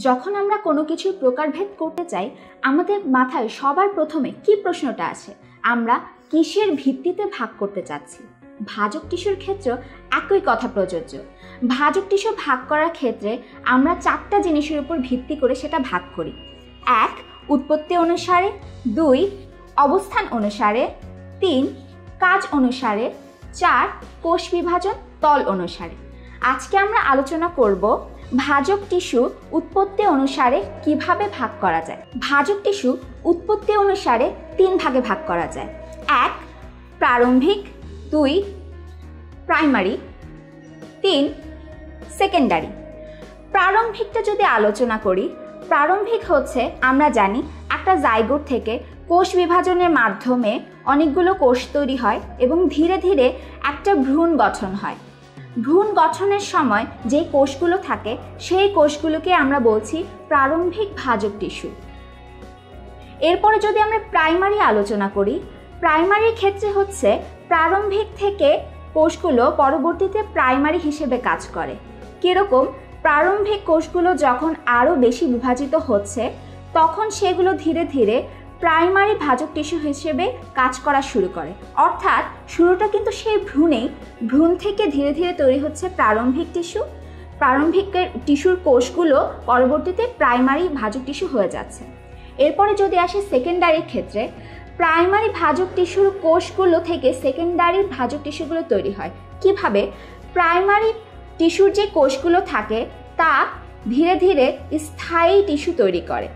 যখন আমরা কোনো কিছুর প্রকারভেদ করতে চাই, আমাদের মাথায় সবার প্রথমে কি প্রশ্নটা আছে? আমরা কিসের ভিত্তিতে ভাগ করতে চাচ্ছি? ভাজক টিস্যুর ক্ষেত্রেও একই কথা প্রযোজ্য। ভাজক টিস্যু ভাগ করার ক্ষেত্রে আমরা চারটা জিনিসের উপর ভিত্তি করে সেটা ভাগ করি। এক, উৎপত্তি অনুসারে। দুই, অবস্থান অনুসারে। তিন, কাজ অনুসারে। চার, কোষ বিভাজন, তল অনুসারে। আজকে আমরা আলোচনা করব ভাজক টিস্যু উৎপত্তি অনুসারে কীভাবে ভাগ করা যায়? ভাজক টিস্যু উৎপত্তি অনুসারে তিন ভাগে ভাগ করা যায়। এক, প্রারম্ভিক। দুই, প্রাইমারি। তিন, সেকেন্ডারি। প্রারম্ভিকটা যদি আলোচনা করি, প্রারম্ভিক হচ্ছে, আমরা জানি, একটা জাইগোট থেকে কোষ বিভাজনের মাধ্যমে অনেকগুলো কোষ তৈরি হয় এবং ধীরে ধীরে একটা ভ্রূণ গঠন হয়। ভ্রূণ গঠনের সময় যে কোষগুলো থাকে, সেই কোষগুলোকে আমরা বলছি প্রারম্ভিক ভাজক টিস্যু। এরপরে যদি আমরা প্রাইমারি আলোচনা করি প্রাইমারির ক্ষেত্রে হচ্ছে প্রারম্ভিক থেকে কোষগুলো পরবর্তীতে প্রাইমারি হিসেবে কাজ করে। কীরকম? প্রারম্ভিক কোষগুলো যখন আরও বেশি বিভাজিত হচ্ছে, তখন সেগুলো ধীরে ধীরে প্রাইমারি ভাজক টিস্যু হিসেবে কাজ করা শুরু করে। অর্থাৎ শুরুটা কিন্তু সেই ভ্রূণেই। ভ্রূণ থেকে ধীরে ধীরে তৈরি হচ্ছে প্রারম্ভিক টিস্যু। প্রারম্ভিক টিস্যুর কোষগুলো পরবর্তীতে প্রাইমারি ভাজক টিস্যু হয়ে যাচ্ছে। এরপরে যদি আসে সেকেন্ডারির ক্ষেত্রে, প্রাইমারি ভাজক টিস্যুর কোষগুলো থেকে সেকেন্ডারি ভাজক টিস্যুগুলো তৈরি হয়। কীভাবে? প্রাইমারি টিস্যুর যে কোষগুলো থাকে, তা ধীরে ধীরে স্থায়ী টিস্যু তৈরি করে।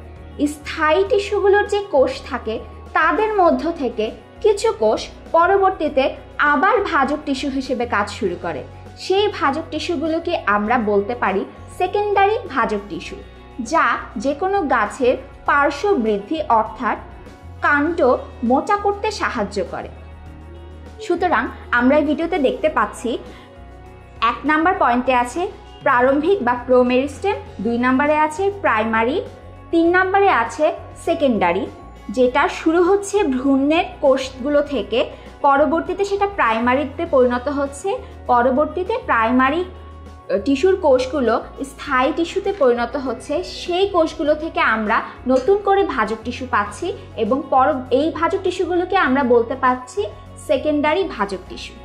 স্থায়ী টিস্যুগুলোর যে কোষ থাকে, তাদের মধ্য থেকে কিছু কোষ পরবর্তীতে আবার ভাজক টিস্যু হিসেবে কাজ শুরু করে। সেই ভাজক টিস্যুগুলোকে আমরা বলতে পারি সেকেন্ডারি ভাজক টিস্যু, যা যে কোনো গাছের পার্শ্ব বৃদ্ধি অর্থাৎ কাণ্ড মোটা করতে সাহায্য করে। সুতরাং আমরা এই ভিডিওতে দেখতে পাচ্ছি এক নাম্বার পয়েন্টে আছে প্রারম্ভিক বা প্রোমেরিস্টেম, দুই নম্বরে আছে প্রাইমারি তিন নম্বরে আছে সেকেন্ডারি যেটা শুরু হচ্ছে ভ্রূণের কোষগুলো থেকে। পরবর্তীতে সেটা প্রাইমারিতে পরিণত হচ্ছে। পরবর্তীতে প্রাইমারি টিস্যুর কোষগুলো স্থায়ী টিস্যুতে পরিণত হচ্ছে। সেই কোষগুলো থেকে আমরা নতুন করে ভাজক টিস্যু পাচ্ছি এবং পর এই ভাজক টিস্যুগুলোকে আমরা বলতে পারছি সেকেন্ডারি ভাজক টিস্যু